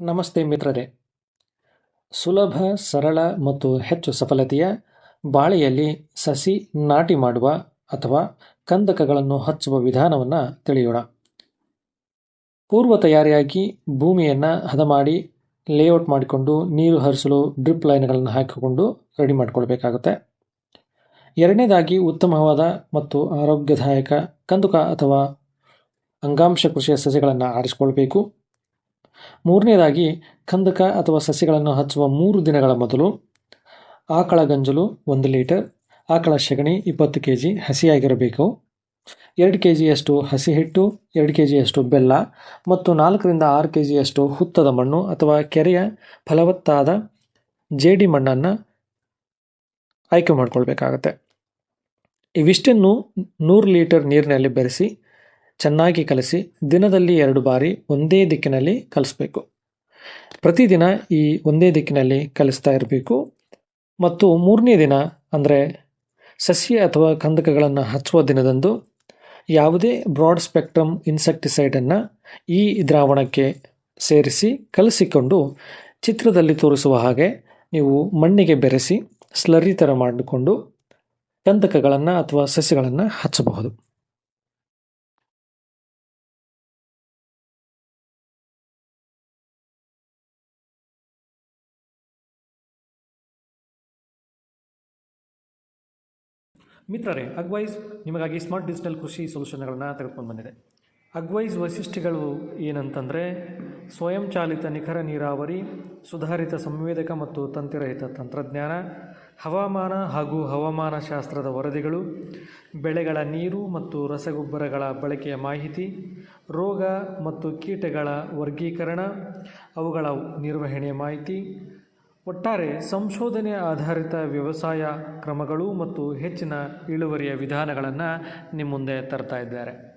ನಮಸ್ತೆ ಮಿತ್ರರೇ. ಸುಲಭ, ಸರಳ ಮತ್ತು ಹೆಚ್ಚು ಸಫಲತೆಯ ಬಾಳೆಯಲ್ಲಿ ಸಸಿ ನಾಟಿ ಮಾಡುವ ಅಥವಾ ಕಂದಕಗಳನ್ನು ಹಚ್ಚುವ ವಿಧಾನವನ್ನು ತಿಳಿಯೋಣ. ಪೂರ್ವ ತಯಾರಿಯಾಗಿ ಭೂಮಿಯನ್ನು ಹದ ಮಾಡಿ ಲೇಔಟ್ ಮಾಡಿಕೊಂಡು, ನೀರು ಹರಿಸಲು ಡ್ರಿಪ್ ಲೈನ್ಗಳನ್ನು ಹಾಕಿಕೊಂಡು ರೆಡಿ ಮಾಡಿಕೊಳ್ಬೇಕಾಗುತ್ತೆ. ಎರಡನೇದಾಗಿ ಉತ್ತಮವಾದ ಮತ್ತು ಆರೋಗ್ಯದಾಯಕ ಕಂದುಕ ಅಥವಾ ಅಂಗಾಂಶ ಕೃಷಿಯ ಸಸಿಗಳನ್ನು ಆರಿಸಿಕೊಳ್ಬೇಕು. ಮೂರನೇದಾಗಿ, ಕಂದಕ ಅಥವಾ ಸಸಿಗಳನ್ನು ಹಚ್ಚುವ ಮೂರು ದಿನಗಳ ಮೊದಲು ಆಕಳ ಗಂಜಲು ಒಂದು ಲೀಟರ್, ಆಕಳ ಸಗಣಿ ಇಪ್ಪತ್ತು ಕೆ ಜಿ ಹಸಿಯಾಗಿರಬೇಕು. ಎರಡು ಕೆ ಜಿಯಷ್ಟು ಹಸಿ ಹಿಟ್ಟು ಎರಡು ಕೆ ಜಿಯಷ್ಟು ಬೆಲ್ಲ ಮತ್ತು ನಾಲ್ಕರಿಂದ ಆರು ಕೆ ಜಿಯಷ್ಟು ಹುತ್ತದ ಮಣ್ಣು ಅಥವಾ ಕೆರೆಯ ಫಲವತ್ತಾದ ಜೇಡಿ ಮಣ್ಣನ್ನು ಆಯ್ಕೆ ಮಾಡಿಕೊಳ್ಬೇಕಾಗತ್ತೆ. ಇವಿಷ್ಟನ್ನು ನೂರು ಲೀಟರ್ ನೀರಿನಲ್ಲಿ ಬೆರೆಸಿ ಚೆನ್ನಾಗಿ ಕಲಸಿ ದಿನದಲ್ಲಿ ಎರಡು ಬಾರಿ ಒಂದೇ ದಿಕ್ಕಿನಲ್ಲಿ ಕಲಿಸ್ಬೇಕು. ಪ್ರತಿದಿನ ಈ ಒಂದೇ ದಿಕ್ಕಿನಲ್ಲಿ ಕಲಿಸ್ತಾ ಇರಬೇಕು. ಮತ್ತು ಮೂರನೇ ದಿನ, ಅಂದರೆ ಸಸ್ಯ ಅಥವಾ ಕಂದಕಗಳನ್ನು ಹಚ್ಚುವ ದಿನದಂದು ಯಾವುದೇ ಬ್ರಾಡ್ ಸ್ಪೆಕ್ಟ್ರಮ್ ಇನ್ಸೆಕ್ಟಿಸೈಡನ್ನು ಈ ದ್ರಾವಣಕ್ಕೆ ಸೇರಿಸಿ ಕಲಸಿಕೊಂಡು ಚಿತ್ರದಲ್ಲಿ ತೋರಿಸುವ ಹಾಗೆ ನೀವು ಮಣ್ಣಿಗೆ ಬೆರೆಸಿ ಸ್ಲರಿ ಥರ ಮಾಡಿಕೊಂಡು ಕಂದಕಗಳನ್ನು ಅಥವಾ ಸಸ್ಯಗಳನ್ನು ಹಚ್ಚಬಹುದು. ಮಿತ್ರರೇ ಅಗ್ವೈಸ್ ನಿಮಗಾಗಿ ಸ್ಮಾರ್ಟ್ ಡಿಜಿಟಲ್ ಕೃಷಿ ಸೊಲ್ಯೂಷನ್ಗಳನ್ನು ತೆಗೆದುಕೊಂಡು ಬಂದಿದೆ. ಅಗ್ವೈಸ್ ವೈಶಿಷ್ಟ್ಯಗಳು ಏನಂತಂದರೆ, ಸ್ವಯಂಚಾಲಿತ ನಿಖರ ನೀರಾವರಿ, ಸುಧಾರಿತ ಸಂವೇದಕ ಮತ್ತು ತಂತಿರಹಿತ ತಂತ್ರಜ್ಞಾನ, ಹವಾಮಾನ ಹಾಗೂ ಹವಾಮಾನ ಶಾಸ್ತ್ರದ ವರದಿಗಳು, ಬೆಳೆಗಳ ನೀರು ಮತ್ತು ರಸಗೊಬ್ಬರಗಳ ಬಳಕೆಯ ಮಾಹಿತಿ, ರೋಗ ಮತ್ತು ಕೀಟಗಳ ವರ್ಗೀಕರಣ, ಅವುಗಳ ನಿರ್ವಹಣೆಯ ಮಾಹಿತಿ ಒಟ್ಟಾರೆ ಸಂಶೋಧನೆ ಆಧಾರಿತ ವ್ಯವಸಾಯ ಕ್ರಮಗಳು ಮತ್ತು ಹೆಚ್ಚಿನ ಇಳುವರಿಯ ವಿಧಾನಗಳನ್ನು ನಿಮ್ಮ ಮುಂದೆ ತರ್ತಾ ಇದ್ದಾರೆ.